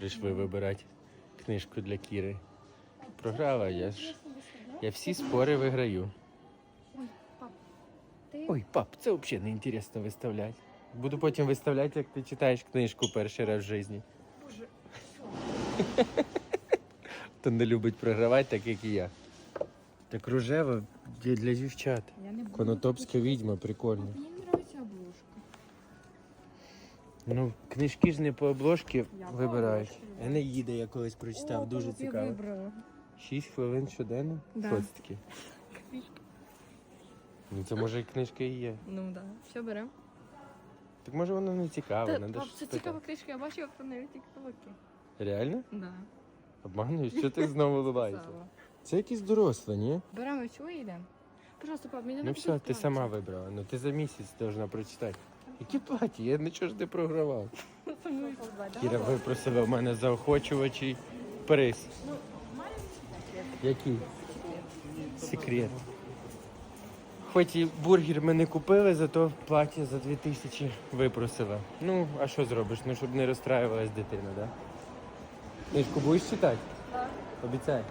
прийшли вибирати книжку для Кіри. Програла, я ж. Я всі спори виграю. Ой, пап, ти Ой, пап, це взагалі не інтересно виставляти. Буду потім виставляти, як ти читаєш книжку перший раз в житті. боже, Хто не любить програвати, так як і я. Так рожева для для дівчат. я не буду. Конотопська відьма, прикольно. Мені подобається обложка. Ну, книжки ж не по обложці вибирають. обложці. Енеїда я колись прочитав, О, дуже цікаво. вибрала. Шість хвилин щоденно? Да. Що це таке? Ну це може і книжка і є. Ну так. Да. Все беремо. Так може воно не цікаве, Та, надо ж це цікава книжка, я бачила про неї в тіктокі. Реально? Да. Обманюєш? Що ти знову? Зала. Це якісь дорослі, ні? Беремо цю і йдемо. Пожалуйста, пап, мені не Ну все, ти сама вибрала. Ну ти за місяць должна прочитати. Які платі? Я нічого ж не програвав. Кіра випросила в мене заохочувачий приз. Який? Секрет. Хоч і бургер ми не купили, зато плаття за 2000 випросила. Ну, а що зробиш? Ну, щоб не розстраювалась дитина, так? Да? Книжку будеш читати? Так. Обіцяй.